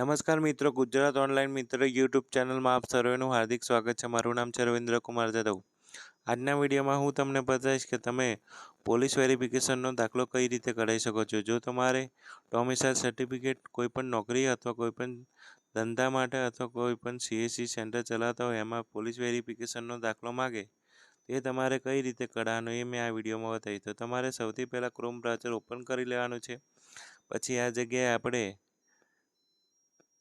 નમસ્કાર મિત્રો, ગુજરાત ઓનલાઈન મિત્ર યુટ્યુબ ચેનલમાં આપ સર્વેનું હાર્દિક સ્વાગત છે. મારું નામ છે રવિન્દ્ર કુમાર જાદવ આજના વિડીયોમાં હું તમને બતાવીશ કે તમે પોલીસ વેરિફિકેશનનો દાખલો કઈ રીતે કઢાવી શકો છો. જો તમારે ડોમિસાઇલ સર્ટિફિકેટ કોઈપણ નોકરી અથવા કોઈપણ ધંધા માટે અથવા કોઈપણ સીએસસી સેન્ટર ચલાવતા હોય, એમાં પોલીસ વેરિફિકેશનનો દાખલો માગે એ તમારે કઈ રીતે કઢાવવાનો એ મેં આ વિડીયોમાં બતાવી તો તમારે સૌથી પહેલાં ક્રોમ બ્રાઉઝર ઓપન કરી લેવાનું છે. પછી આ જગ્યાએ આપણે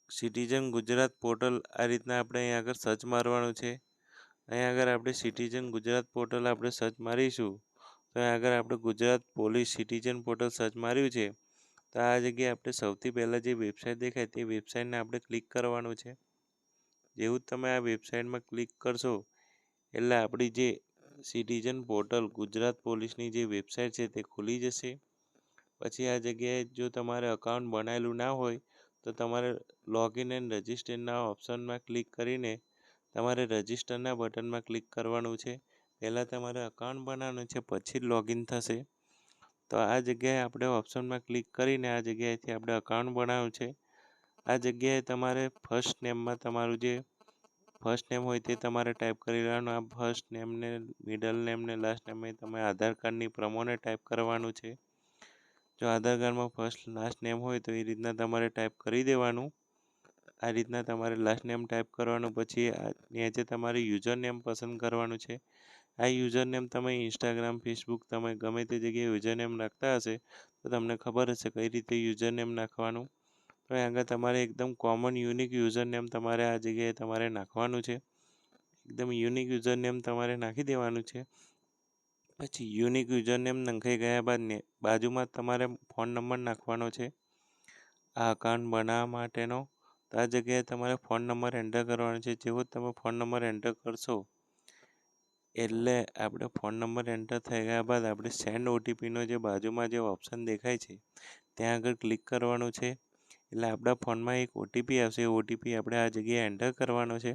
સિટીઝન ગુજરાત પોર્ટલ આ રીતના આપણે અહીં આગળ સર્ચ મારવાનું છે. અહીં આગળ આપણે સિટીઝન ગુજરાત પોર્ટલ આપણે સર્ચ મારીશું. તો અહીં આગળ આપણે Gujarat police citizen portal search માર્યું છે. તો આ જગ્યાએ આપણે સૌથી પહેલાં જે વેબસાઇટ દેખાય તે વેબસાઇટને આપણે ક્લિક કરવાનું છે. જેવું તમે આ વેબસાઇટમાં ક્લિક કરશો, એટલે આપણી જે સિટીઝન પોર્ટલ ગુજરાત પોલીસની જે વેબસાઇટ છે તે ખુલી જશે. પછી આ જગ્યાએ જો તમારે અકાઉન્ટ બનાવેલું ના હોય તો તમારે લોગિન એન્ડ રજિસ્ટરના ઓપ્શનમાં ક્લિક કરીને તમારે રજિસ્ટરના બટનમાં ક્લિક કરવાનું છે. પહેલાં તમારે અકાઉન્ટ બનાવવાનું છે, પછી જ લોગિન થશે. તો આ જગ્યાએ આપણે ઓપ્શનમાં ક્લિક કરીને આ જગ્યાએથી આપણે અકાઉન્ટ બનાવવું છે. આ જગ્યાએ તમારે ફર્સ્ટ નેમમાં તમારું જે ફર્સ્ટ નેમ હોય તે તમારે ટાઈપ કરી લેવાનું. આ ફર્સ્ટ નેમને મિડલ નેમને લાસ્ટ નેમ તમે આધાર કાર્ડની પ્રમોને ટાઈપ કરવાનું છે. જો આધાર કાર્ડમાં ફર્સ્ટ લાસ્ટ નેમ હોય તો એ રીતના તમારે ટાઈપ કરી દેવાનું. આ રીતના તમારે લાસ્ટ નેમ ટાઈપ કરવાનું, પછી નીચે તમારે યુઝર નેમ પસંદ કરવાનું છે, આ યુઝર નેમ તમે ઇન્સ્ટાગ્રામ ફેસબુક તમે ગમે તે જગ્યાએ યુઝર નેમ નાખતા હશે, તો તમને ખબર હશે કઈ રીતે યુઝર નેમ નાખવાનું. તો આગળ તમારે એકદમ કોમન યુનિક યુઝર નેમ તમારે આ જગ્યાએ તમારે નાખવાનું છે. એકદમ યુનિક યુઝર નેમ તમારે નાખી દેવાનું છે. પછી યુનિક યુઝરનેમ નંખાઈ ગયા બાદ બાજુમાં તમારે ફોન નંબર નાખવાનો છે. આ અકાઉન્ટ બનાવવા માટેનો તો આ જગ્યાએ તમારે ફોન નંબર એન્ટર કરવાનો છે. જેવો તમે ફોન નંબર એન્ટર કરશો, એટલે આપણે ફોન નંબર એન્ટર થઈ ગયા બાદ આપણે સેન્ડ ઓટીપીનો જે બાજુમાં જે ઓપ્શન દેખાય છે, ત્યાં આગળ ક્લિક કરવાનું છે. એટલે આપણા ફોનમાં એક ઓટીપી આવશે. એ ઓટીપી આપણે આ જગ્યાએ એન્ટર કરવાનો છે.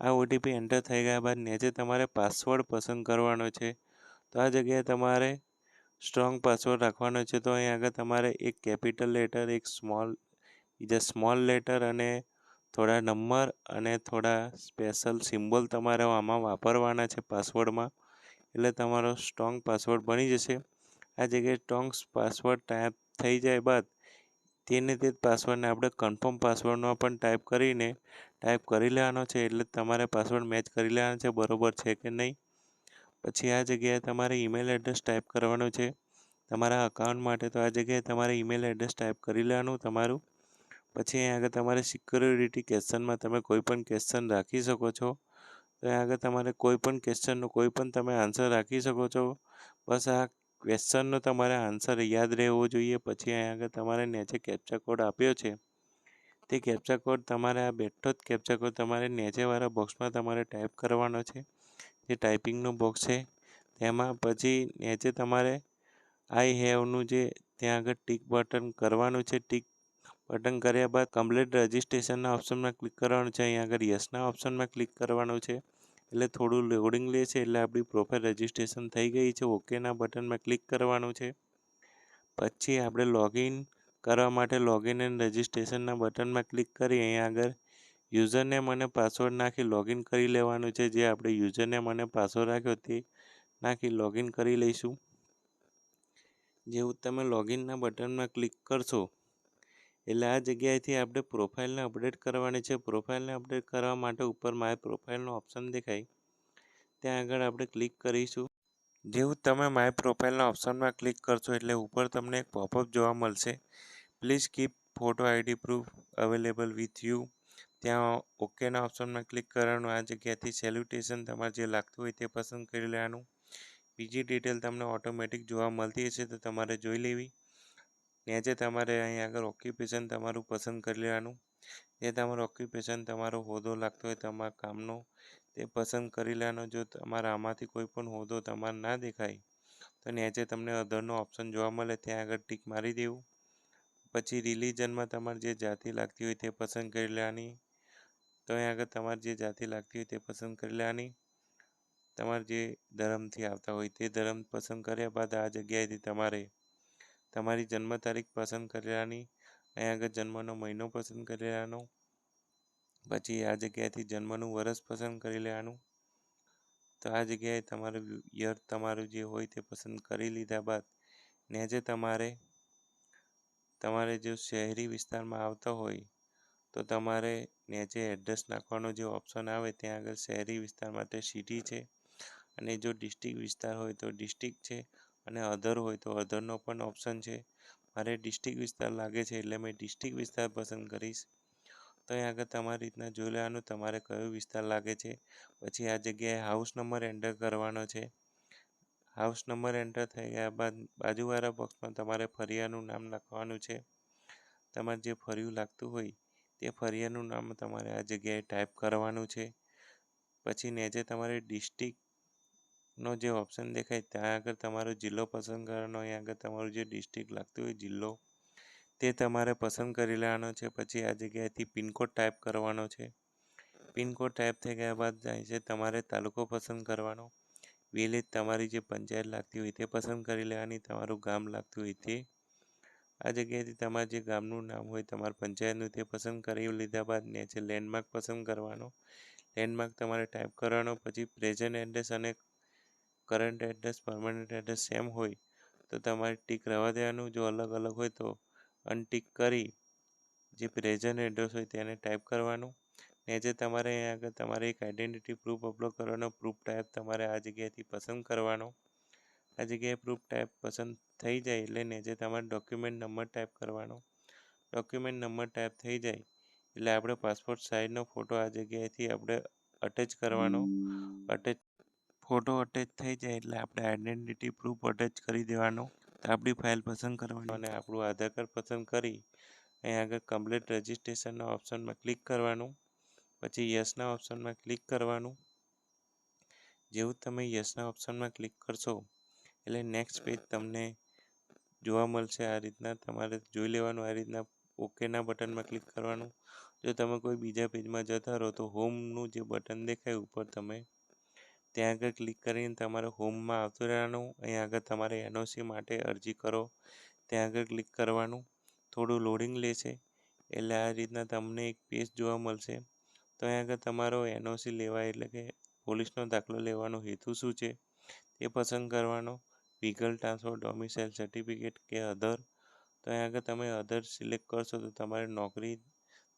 આ ઓટીપી એન્ટર થઈ ગયા બાદ નીચે તમારે પાસવર્ડ પસંદ કરવાનો છે. તો આ જગ્યાએ તમારે સ્ટ્રોંગ પાસવર્ડ રાખવાનો છે. તો અહીં આગળ તમારે એક કેપિટલ લેટર એક સ્મોલ બીજા સ્મોલ લેટર અને થોડા નંબર અને થોડા સ્પેશિયલ સિમ્બોલ તમારે આમાં વાપરવાના છે પાસવર્ડમાં એટલે તમારો સ્ટ્રોંગ પાસવર્ડ બની જશે. આ જગ્યાએ સ્ટ્રોંગ પાસવર્ડ ટાઈપ થઈ જાય બાદ તેને તે પાસવર્ડને આપણે કન્ફર્મ પાસવર્ડમાં પણ ટાઈપ કરીને ટાઈપ કરી લેવાનો છે. એટલે તમારે પાસવર્ડ મેચ કરી લેવાનો છે. બરોબર છે કે નહીં? પછી આ જગ્યાએ તમારે ઈમેલ એડ્રેસ ટાઈપ કરવાનું છે. તમારા અકાઉન્ટ માટે તો આ જગ્યાએ તમારે ઈમેલ એડ્રેસ ટાઈપ કરી લેવાનું તમારું. પછી અહીં આગળ તમારે સિક્યોરિટી ક્વેશ્ચનમાં તમે કોઈ પણ ક્વેશ્ચન રાખી શકો છો. તો અહીં આગળ તમારે કોઈ પણ ક્વેશ્ચનનો કોઈ પણ તમે આન્સર રાખી શકો છો. બસ આ ક્વેશ્ચનનો તમારે આન્સર યાદ રહેવો જોઈએ. પછી અહીં આગળ તમારે નીચે કેપ્ચા કોડ આપ્યો છે. તે કેપ્ચા કોડ તમારે આ બેઠો જ કેપ્ચા કોડ તમારે નીચેવાળા બોક્સમાં તમારે ટાઈપ કરવાનો છે. જે ટાઈપિંગનું બોક્સ છે, તેમાં પછી નીચે તમારે આઈ હેવનું જે ત્યાં આગળ ટીક બટન કરવાનું છે, ટીક બટન કર્યા બાદ કમ્પ્લીટ રજિસ્ટ્રેશનના ઓપ્શનમાં ક્લિક કરવાનું છે અહીં આગળ યસના ઓપ્શનમાં ક્લિક કરવાનું છે, એટલે થોડું લોડિંગ લે છે, એટલે આપણી પ્રોફાઇલ રજિસ્ટ્રેશન થઈ ગઈ છે, ઓકેના બટનમાં ક્લિક કરવાનું છે. પછી આપણે લોગિન કરવા માટે લોગિન એન્ડ રજિસ્ટ્રેશનના બટનમાં ક્લિક કરી અહીં આગળ યુઝરનેમ અને પાસવર્ડ નાખી લોગિન કરી લેવાનું છે. જે આપણે યુઝરનેમ અને પાસવર્ડ રાખ્યો તે નાખી લોગિન કરી લઈશું. જેવું તમે લોગિનના બટનમાં ક્લિક કરશો, એટલે આ જગ્યાએથી આપણે પ્રોફાઇલને અપડેટ કરવાની છે. પ્રોફાઇલને અપડેટ કરવા માટે ઉપર માય પ્રોફાઇલનો ઓપ્શન દેખાય. ત્યાં આગળ આપણે ક્લિક કરીશું. જેવું તમે માય પ્રોફાઇલના ઓપ્શનમાં ક્લિક કરશો, એટલે ઉપર તમને એક પોપઅપ જોવા મળશે. Please keep photo ID proof available with you. ત્યાં ઓકેના ઓપ્શનમાં ક્લિક કરવાનું. આ જગ્યાથી સેલ્યુટેશન તમારે જે લાગતું હોય તે પસંદ કરી લેવાનું. બીજી ડિટેલ તમને ઓટોમેટિક જોવા મળતી હશે તો તમારે જોઈ લેવી. નીચે તમારે અહીં આગળ ઓક્યુપેશન તમારું પસંદ કરી લેવાનું. જે તમારું ઓક્યુપેશન તમારો હોદ્દો લાગતો હોય તમારા કામનો તે પસંદ કરી લેવાનો. જો તમારા આમાંથી કોઈ પણ હોદ્દો તમારે ના દેખાય તો નીચે તમને અધરનો ઓપ્શન જોવા મળે. ત્યાં આગળ ટીક મારી દેવું. પછી રિલિજનમાં તમારે જે જાતિ લાગતી હોય તે પસંદ કરી લેવાની. તો અહીં આગળ તમારે જે જાતિ લાગતી હોય તે પસંદ કરી લેવાની. તમારે જે ધર્મથી આવતા હોય તે ધર્મ પસંદ કર્યા બાદ આ જગ્યાએથી તમારે તમારી જન્મ તારીખ પસંદ કરી લેવાની. અહીં આગળ જન્મનો મહિનો પસંદ કરી લેવાનો. પછી આ જગ્યાએથી જન્મનું વરસ પસંદ કરી લેવાનું. તો આ જગ્યાએ તમારું યર તમારું જે હોય તે પસંદ કરી લીધા બાદ નીચે તમારે તમારે જો શહેરી વિસ્તારમાં આવતા હોય તો તમારે નીચે એડ્રેસ નાખવાનો જે ઓપ્શન આવે, ત્યાં આગળ શહેરી વિસ્તાર માટે સિટી છે અને જો ડિસ્ટ્રિક્ટ વિસ્તાર હોય તો ડિસ્ટ્રિક્ટ છે અને અધર હોય તો અધરનો પણ ઓપ્શન છે. મારે ડિસ્ટ્રિક્ટ વિસ્તાર લાગે છે એટલે મેં ડિસ્ટ્રિક્ટ વિસ્તાર પસંદ કરીશ. તો અહીં આગળ તમારી રીતના જોઈ લેવાનું, તમારે કયો વિસ્તાર લાગે છે. પછી આ જગ્યાએ હાઉસ નંબર એન્ટર કરવાનો છે. હાઉસ નંબર એન્ટર થઈ ગયા બાદ બાજુવાળા બોક્સમાં તમારે ફરિયાનું નામ લખવાનું છે. તમારે જે ફરિયું લાગતું હોય તે ફરિયાનું નામ તમારે આ જગ્યાએ ટાઈપ કરવાનું છે. પછી નેજે તમારે ડિસ્ટ્રિક્ટનો જે ઓપ્શન દેખાય, ત્યાં આગળ તમારો જિલ્લો પસંદ કરવાનો અહીં આગળ તમારું જે ડિસ્ટ્રિક્ટ લાગતું હોય જિલ્લો, તે તમારે પસંદ કરી લેવાનો છે. પછી આ જગ્યાએથી પિનકોડ ટાઈપ કરવાનો છે. પિનકોડ ટાઈપ થઈ ગયા બાદ જાય છે, તમારે તાલુકો પસંદ કરવાનો. વિલેજ તમારી જે પંચાયત લાગતી હોય તે પસંદ કરી લેવાની, તમારું ગામ લાગતું હોય તે આ જગ્યાએથી તમારા જે ગામનું નામ હોય, તમારા પંચાયતનું તે પસંદ કરી લીધા બાદ નીચે લેન્ડમાર્ક પસંદ કરવાનો લેન્ડમાર્ક તમારે ટાઈપ કરવાનો, પછી પ્રેઝન્ટ એડ્રેસ અને current address permanent address same હોય, તો તમારે ટીક રહેવા દેવાનું. જો અલગ અલગ હોય તો અનટીક કરી જે પ્રેઝન્ટ એડ્રેસ હોય તેને ટાઈપ કરવાનું. નીચે તમારે અહીંયા આગળ તમારે એક આઈડેન્ટિટી પ્રૂફ અપલોડ કરવાનો પ્રૂફ ટાઈપ તમારે આ જગ્યાએથી પસંદ કરવાનો. આ જગ્યાએ પ્રૂફ ટાઈપ પસંદ થઈ જાય, એટલે નીચે તમારે ડોક્યુમેન્ટ નંબર ટાઈપ કરવાનો. ડોક્યુમેન્ટ નંબર ટાઈપ થઈ જાય, એટલે આપણે પાસપોર્ટ સાઇઝનો ફોટો આ જગ્યાએથી આપણે અટેચ કરવાનો. અટેચ ફોટો અટેચ થઈ જાય, એટલે આપણે આઈડેન્ટિટી પ્રૂફ અટેચ કરી દેવાનો. આપણી ફાઇલ પસંદ કરવાની. અને આપણું આધાર કાર્ડ પસંદ કરી, અહીં આગળ કમ્પ્લીટ રજિસ્ટ્રેશનના ઓપ્શનમાં ક્લિક કરવાનું. પછી યસના ઓપ્શનમાં ક્લિક કરવાનું. જેવું તમે યસના ઓપ્શનમાં ક્લિક કરશો એટલે નેક્સ્ટ પેજ તમને જોવા મળશે આ રીતના. તમારે જોઈ લેવાનું, આ રીતના ઓકેના બટનમાં ક્લિક કરવાનું. જો તમે કોઈ બીજા પેજમાં જતા રહો તો હોમનું જે બટન દેખાય ઉપર તમે, ત્યાં આગળ ક્લિક કરીને તમારે હોમમાં આવતું રહેવાનું. અહીં આગળ તમારે એનઓસી માટે અરજી કરો. ત્યાં આગળ ક્લિક કરવાનું. થોડું લોડિંગ લેશે એટલે આ રીતના તમને એક પેજ જોવા મળશે. તો અહીં આગળ તમારો એનઓસી લેવાય એટલે કે પોલીસનો દાખલો લેવાનો હેતુ શું છે તે પસંદ કરવાનો. વ્હીકલ ટ્રાન્સફર ડોમિસાઇલ સર્ટિફિકેટ કે અધર તો અહીં આગળ તમે અધર સિલેક્ટ કરશો તો તમારે નોકરી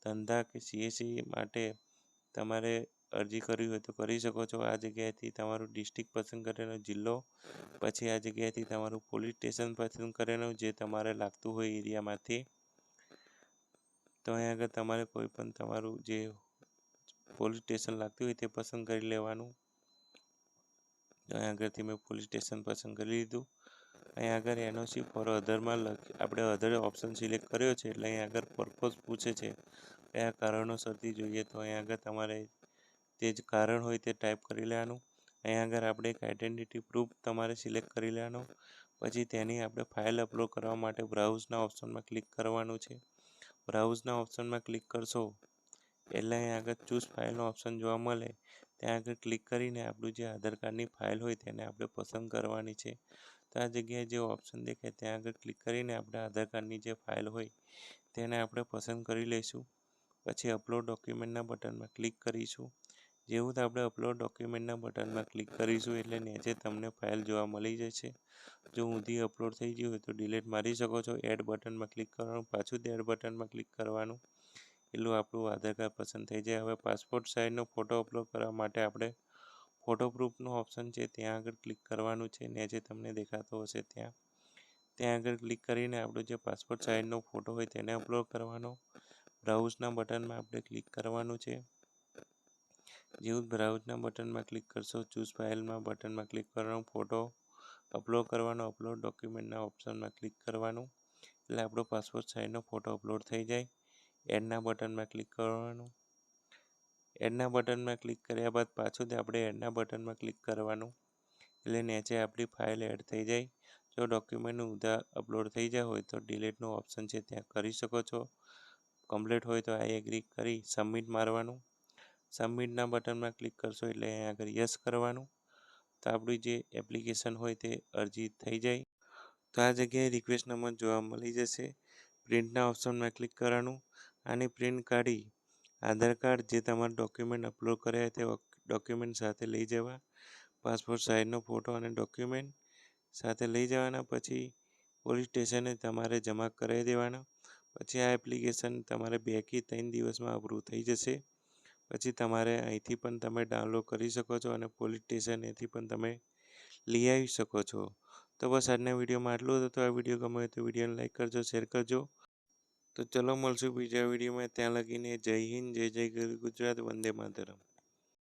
ધંધા કે સીએસસી માટે તમારે અરજી કરવી હોય તો કરી શકો છો. આ જગ્યાએથી તમારું ડિસ્ટ્રિક્ટ પસંદ કરેલો જિલ્લો, પછી આ જગ્યાએથી તમારું પોલીસ સ્ટેશન પસંદ કરેલું જે તમારે લાગતું હોય એરિયામાંથી તો અહીં આગળ તમારે કોઈ પણ તમારું જે પોલીસ સ્ટેશન લાગતું હોય તે પસંદ કરી લેવાનું. અહીં આગળથી મેં પોલીસ સ્ટેશન પસંદ કરી લીધું. અહીં આગળ એનઓસી ફોર અધરમાં લખ, આપણે અધર ઓપ્શન સિલેક્ટ કર્યો છે એટલે અહીં આગળ પર્પઝ પૂછે છે કયા કારણોસરથી જોઈએ તો અહીં આગળ તમારે તે જ કારણ હોય તે ટાઈપ કરી લેવાનું. અહીં આગળ આપણે એક આઈડેન્ટિટી પ્રૂફ તમારે સિલેક્ટ કરી લેવાનો. પછી તેની આપણે ફાઇલ અપલોડ કરવા માટે બ્રાઉઝના ઓપ્શનમાં ક્લિક કરવાનું છે. બ્રાઉઝના ઓપ્શનમાં ક્લિક કરશો એટલે અહીં આગળ ચૂઝ ફાઇલનો ઓપ્શન જોવા મળે. ત્યાં આગળ ક્લિક કરીને આપણું જે આધાર કાર્ડની ફાઇલ હોય તેને આપણે પસંદ કરવાની છે. તો આ જગ્યાએ જે ઓપ્શન દેખાય ત્યાં આગળ ક્લિક કરીને આપણે આધાર કાર્ડની જે ફાઇલ હોય તેને આપણે પસંદ કરી લઈશું. પછી અપલોડ ડોક્યુમેન્ટના બટનમાં ક્લિક કરીશું. જેવું આપણે અપલોડ ડોક્યુમેન્ટના બટનમાં ક્લિક કરીશું એટલે નીચે તમને ફાઇલ જોવા મળી જશે. જો ઊંધી અપલોડ થઈ ગઈ હોય તો ડિલીટ મારી શકો છો. એડ બટનમાં ક્લિક કરવાનું, પાછું એડ બટનમાં ક્લિક કરવાનું. એટલું આપણું આધાર કાર્ડ પસંદ થઈ જાય. હવે પાસપોર્ટ સાઇઝનો ફોટો અપલોડ કરવા માટે આપણે ફોટો પ્રૂફનું ઓપ્શન છે, ત્યાં આગળ ક્લિક કરવાનું છે. નીચે તમને દેખાતો હશે ત્યાં. ત્યાં આગળ ક્લિક કરીને આપણો જે પાસપોર્ટ સાઇઝનો ફોટો હોય તેને અપલોડ કરવાનો. બ્રાઉઝના બટનમાં આપણે ક્લિક કરવાનું છે. જેવું બ્રાઉઝના બટનમાં ક્લિક કરશો, ચૂઝ ફાઇલમાં બટનમાં ક્લિક કરવાનો ફોટો અપલોડ કરવાનો, અપલોડ ડોક્યુમેન્ટના ઓપ્શનમાં ક્લિક કરવાનું. એટલે આપણો પાસપોર્ટ સાઇઝનો ફોટો અપલોડ થઈ જાય. એડના બટનમાં ક્લિક કરવાનું. એડના બટનમાં ક્લિક કર્યા બાદ પાછું આપણે એડના બટનમાં ક્લિક કરવાનું. એટલે નીચે આપણી ફાઇલ એડ થઈ જાય. જો ડોક્યુમેન્ટનું ઉધા અપલોડ થઈ જાય હોય તો ડિલેટનું ઓપ્શન છે ત્યાં કરી શકો છો. કમ્પ્લીટ હોય તો આઈ એગ્રી કરી સબમિટ મારવાનું. સબમિટના બટનમાં ક્લિક કરશો એટલે અહીં આગળ યસ કરવાનું. તો આપણી જે એપ્લિકેશન હોય તે અરજી થઈ જાય. તો આ જગ્યાએ રિક્વેસ્ટ નંબર જોવા મળી જશે. પ્રિન્ટના ઓપ્શનમાં ક્લિક કરવાનું. આની પ્રિન્ટ કાઢી, આધાર કાર્ડ જે તમારા ડોક્યુમેન્ટ અપલોડ કર્યા તે ડોક્યુમેન્ટ સાથે લઈ જવા, પાસપોર્ટ સાઇઝનો ફોટો અને ડોક્યુમેન્ટ સાથે લઈ જવાના, પછી પોલીસ સ્ટેશને તમારે જમા કરાવી દેવાના, પછી આ એપ્લિકેશન તમારે બે કે ત્રણ દિવસમાં અપ્રૂવ થઈ જશે. પછી તમારે અહીંથી પણ તમે ડાઉનલોડ કરી શકો છો અને પોલીસ સ્ટેશનેથી પણ તમે લઈ આવી શકો છો. તો બસ આજના વિડીયોમાં આટલું હતું તો આ વીડિયો ગમે તો વિડીયોને લાઈક કરજો, શેર કરજો. તો ચલો મળશું બીજા વિડીયોમાં. ત્યાં લગીને જય હિન્દ જય જય ગુજરાત વંદે માતરમ.